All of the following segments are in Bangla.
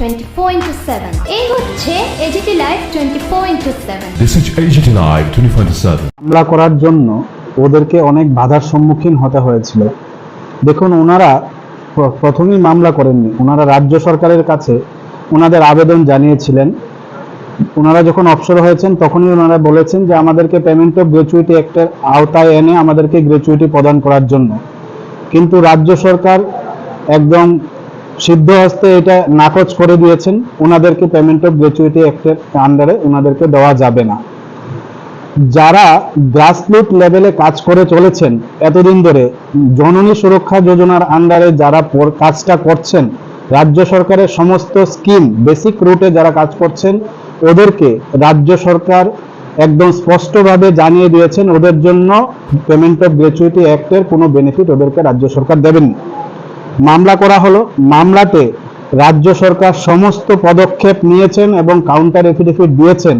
টোয়েন্টি ফোর ইন্টু সেভেন এই হচ্ছে AGT live twenty four into seven This is AGT Live 24/7. হামলা করার জন্য ওদেরকে অনেক বাধার সম্মুখীন হতে হয়েছিল। দেখুন ওনারা প্রথমেই মামলা করেননি। ওনারা রাজ্য সরকারের কাছে ওনাদের আবেদন জানিয়েছিলেন। ওনারা যখন অবসর হয়েছেন তখনই ওনারা বলেছেন যে আমাদেরকে পেমেন্ট অফ গ্র্যাচুইটি অ্যাক্টের আওতায় এনে আমাদেরকে গ্র্যাচুইটি প্রদান করার জন্য। কিন্তু রাজ্য সরকার একদম সিদ্ধ হস্তে এটা নাকচ করে দিয়েছেন ওনাদেরকে পেমেন্ট অফ গ্র্যাচুইটি অ্যাক্টের আন্ডারে ওনাদেরকে দেওয়া যাবে না যারা গ্রাসরুট লেভেলে কাজ করে চলেছেন, এতদিন ধরে জননী সুরক্ষা যোজনার আন্ডারে যারা কাজটা করছেন, রাজ্য সরকারের সমস্ত স্কিম বেসিক রুটে যারা কাজ করছেন, ওদেরকে রাজ্য সরকার একদম স্পষ্টভাবে জানিয়ে দিয়েছেন, ওদের জন্য পেমেন্ট অফ গ্র্যাচুইটি অ্যাক্টের কোনো বেনিফিট ওদেরকে রাজ্য সরকার দেবেন না। মামলা করা হলো। মামলাতে রাজ্য সরকার সমস্ত পদক্ষেপ নিয়েছেন এবং কাউন্টার এফিডেভিট দিয়েছেন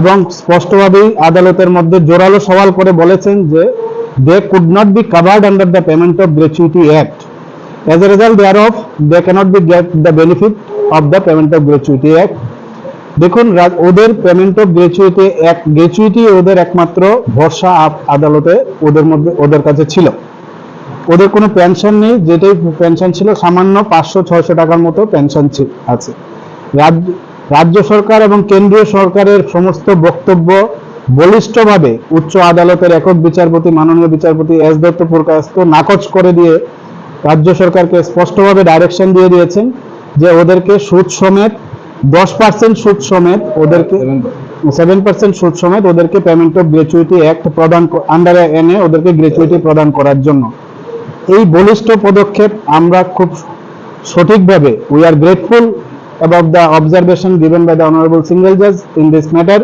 এবং স্পষ্টভাবেই আদালতের মধ্যে জোরালো সওয়াল করে বলেছেন যে they could not be covered under the payment of gratuity act as a result thereof they cannot be get the benefit of the payment of gratuity act দেখুন ওদের পেমেন্ট অফ গ্র্যাচুইটি এক গ্র্যাচুইটি ওদের একমাত্র ভরসা আদালতে ওদের মধ্যে ওদের কাছে ছিল। ওদের কোনো পেনশন নেই, যেটাই পেনশন ছিল সামান্য পাঁচশো, ছয়শো টাকার মতো পেনশন আছে। রাজ্য রাজ্য সরকার এবং কেন্দ্রীয় সরকারের সমস্ত বক্তব্য বলিষ্ঠভাবে উচ্চ আদালতের একক বিচারপতি, মাননীয় বিচারপতি এস দত্ত পুরকাস্ত নাকচ করে দিয়ে রাজ্য সরকারকে স্পষ্টভাবে ডাইরেকশন দিয়ে দিয়েছেন যে ওদেরকে সুদ সমেত, দশ পার্সেন্ট সুদ সমেত ওদেরকে সেভেন পার্সেন্ট সুদ সমেত ওদেরকে পেমেন্ট অফ গ্র্যাচুইটি অ্যাক্ট প্রদান আন্ডারে এনে ওদেরকে গ্র্যাচুইটি প্রদান করার জন্য। এই বলিষ্ঠ পদক্ষেপ আমরা খুব সঠিকভাবে we are grateful about the observation given by the honourable single জাজ ইন দিস ম্যাটার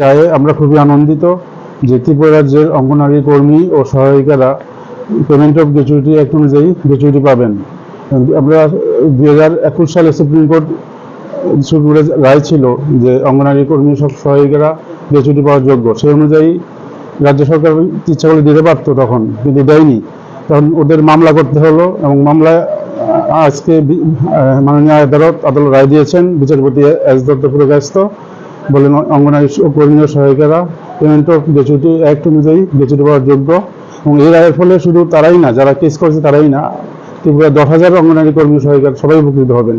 রায়ে আমরা খুবই আনন্দিত যে ত্রিপুরা রাজ্যের অঙ্গনারী কর্মী ও সহায়িকারা পেমেন্ট অফ গ্র্যাচুইটি অ্যাক্ট অনুযায়ী গ্র্যাচুইটি পাবেন। আমরা দুই হাজার একুশ সালে সুপ্রিম কোর্ট সুপ্রিম রায় ছিল যে অঙ্গনারী কর্মী সব সহায়িকারা গ্র্যাচুইটি পাওয়ার যোগ্য। সেই অনুযায়ী রাজ্য সরকার ইচ্ছা করে দিতে পারতো তখন, কিন্তু দেয়নি। তখন ওদের মামলা করতে হলো এবং মামলায় আজকে মাননীয় আদালত আদালত রায় দিয়েছেন, বিচারপতি এস দত্ত পুরকাস্ত বলেন, অঙ্গনারী স- কর্মী ও সহায়িকারা পেমেন্ট অফ গ্র্যাচুইটি অ্যাক্ট অনুযায়ী গ্র্যাচুইটি পাওয়ার যোগ্য। এবং এই রায়ের ফলে শুধু তারাই না, যারা কেস করেছে তারাই না। ত্রিপুরা দশ হাজার অঙ্গনারী কর্মী সহায়িকার সবাই উপকৃত হবেন।